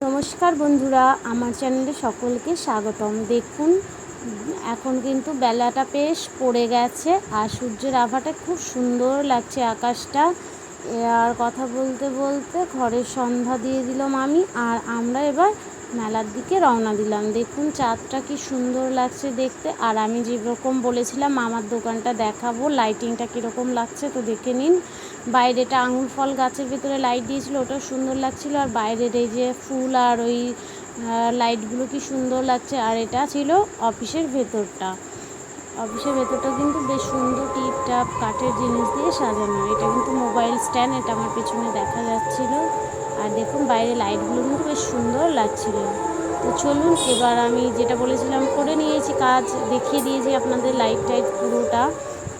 নমস্কার বন্ধুরা, আমার চ্যানেলে সকলকে স্বাগতম। দেখুন, এখন কিন্তু বেলাটা বেশ পড়ে গেছে আর সূর্যের আভাটা খুব সুন্দর লাগছে আকাশটা। আর কথা বলতে বলতে ঘরের সন্ধ্যা দিয়ে দিলাম আমি আর আমরা এবার মেলার দিকে রওনা দিলাম। দেখুন, চাঁদটা কি সুন্দর লাগছে দেখতে। আর আমি যেরকম বলেছিলাম আমার দোকানটা দেখাবো লাইটিংটা কীরকম লাগছে তো দেখে নিন। বাইরেটা আঙুর ফল গাছের ভিতরে লাইট দিয়েছিল, ওটাও সুন্দর লাগছিল। আর বাইরের এই যে ফুল আর ওই লাইটগুলো কি সুন্দর লাগছে। আর এটা ছিল অফিসের ভেতরটা। অফিসের ভেতরটা কিন্তু বেশ সুন্দর টিপটাপ কাঠের জিনিস দিয়ে সাজানো। এটা কিন্তু মোবাইল স্ট্যান্ড এটা আমার পেছনে দেখা যাচ্ছিল। দেখুন বাইরে লাইটগুলো কিন্তু বেশ সুন্দর লাগছিল। তো চলুন, এবার আমি যেটা বলেছিলাম, করে নিয়েছি কাজ, দেখিয়ে দিয়েছি আপনাদের লাইট টাইট পুরোটা।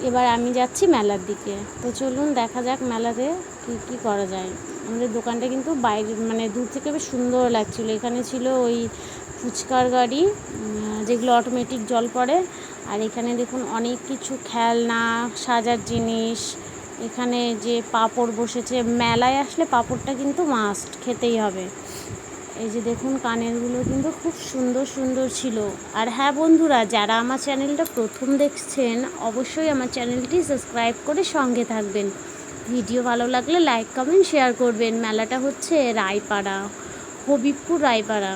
এবার আমি যাচ্ছি মেলার দিকে। তো চলুন, দেখা যাক মেলাতে কী কী করা যায়। আমাদের দোকানটা কিন্তু বাইরে মানে দূর থেকে বেশ সুন্দর লাগছিল। এখানে ছিল ওই ফুচকার গাড়ি যেগুলো অটোমেটিক জল পড়ে। আর এখানে দেখুন, অনেক কিছু খেলনা, সাজার জিনিস এখানে যে পাঁপড় বসেছে, মেলায় আসলে পাঁপড়টা কিন্তু মাস্ট খেতেই হবে। এই যে দেখুন, কানেরগুলো কিন্তু খুব সুন্দর সুন্দর ছিল। আর হ্যাঁ বন্ধুরা, যারা আমার চ্যানেলটা প্রথম দেখছেন, অবশ্যই আমার চ্যানেলটি সাবস্ক্রাইব করে সঙ্গে থাকবেন। ভিডিও ভালো লাগলে লাইক কমেন্ট শেয়ার করবেন। মেলাটা হচ্ছে রায়পাড়া, হবিবপুর রায়পাড়া।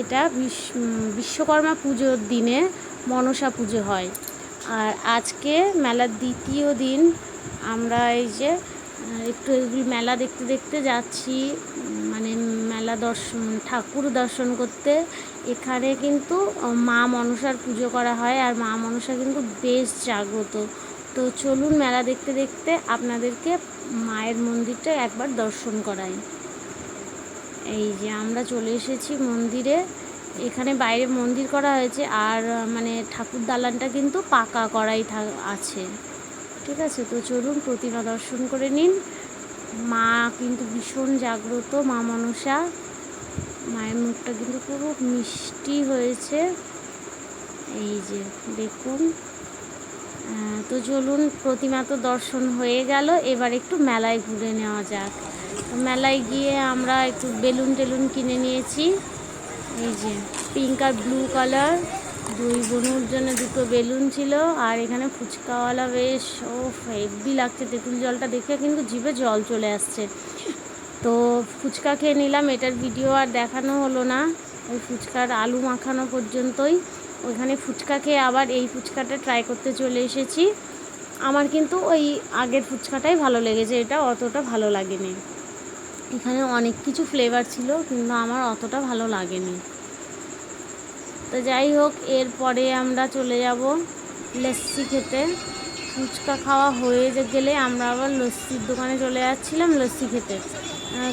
এটা বিশ্বকর্মা পুজোর দিনে মনসা পুজো হয়। আর আজকে মেলার দ্বিতীয় দিন আমরা এই যে একটু এগুলি মেলা দেখতে দেখতে যাচ্ছি মানে মেলা দর্শন, ঠাকুর দর্শন করতে। এখানে কিন্তু মা মনসার পুজো করা হয় আর মা মনসা কিন্তু বেশ জাগ্রত। তো চলুন মেলা দেখতে দেখতে আপনাদেরকে মায়ের মন্দিরটা একবার দর্শন করাই। এই যে আমরা চলে এসেছি মন্দিরে। এখানে বাইরে মন্দির করা হয়েছে আর মানে ঠাকুর দালানটা কিন্তু পাকা করাই আছে। ঠিক আছে? তো চলুন প্রতিমা দর্শন করে নিন। মা কিন্তু ভীষণ জাগ্রত, মা মনসা। মায়ের মুখটা কিন্তু পুরো মিষ্টি হয়েছে। এই যে, দেখুন। তো চলুন, প্রতিমা তো দর্শন হয়ে গেল। এবার একটু মেলায় ঘুরে নেওয়া যাক। তো মেলায় গিয়ে আমরা একটু বেলুন টেলুন কিনে নিয়েছি। এই যে পিঙ্ক আর ব্লু কালার দুই বোনুর জন্য দুটো বেলুন ছিল, আর এখানে ফুচকাওয়ালা বেশ ও হেভি লাগছে, তেঁতুল জলটা দেখে কিন্তু জিভে জল চলে আসছে। তো ফুচকা খেয়ে নিলাম, এটার ভিডিও আর দেখানো হলো না, ওই ফুচকার আলু মাখানো পর্যন্তই। ওইখানে ফুচকা খেয়ে আবার এই ফুচকাটা ট্রাই করতে চলে এসেছি। আমার কিন্তু ওই আগের ফুচকাটাই ভালো লেগেছে, এটা অতটা ভালো লাগেনি। এখানে অনেক কিছু ফ্লেভার ছিল, কিন্তু আমার অতটা ভালো লাগেনি। তো যাই হোক, এরপরে আমরা চলে যাব লস্যি খেতে। ফুচকা খাওয়া হয়ে গেলে আমরা আবার লস্যির দোকানে চলে যাচ্ছিলাম লস্যি খেতে।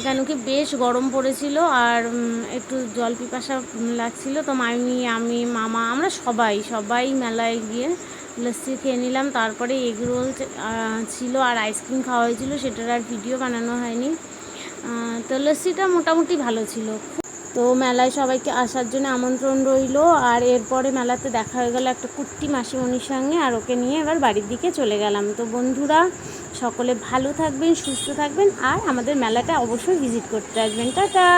কেন কি বেশ গরম পড়েছিল আর একটু জল পিপাসা লাগছিল। তো মামি আমি, মামা, আমরা সবাই সবাই মেলায় গিয়ে লস্যি খেয়ে নিলাম। তারপরে এগ রোল ছিল আর আইসক্রিম খাওয়া হয়েছিল, সেটার আর ভিডিও বানানো হয়নি। তো লস্যিটা মোটামুটি ভালো ছিল। তো মেলায় সবাইকে আসার জন্য আমন্ত্রণ রইল, আর এরপরে মেলাতে দেখা হয়ে গেল একটা কুট্টি মাসিমণির সঙ্গে, আর ওকে নিয়ে এবার বাড়ির দিকে চলে গেলাম। তো বন্ধুরা, সকলে ভালো থাকবেন, সুস্থ থাকবেন, আর আমাদের মেলাটা অবশ্যই ভিজিট করতে আসবেন। টাটা!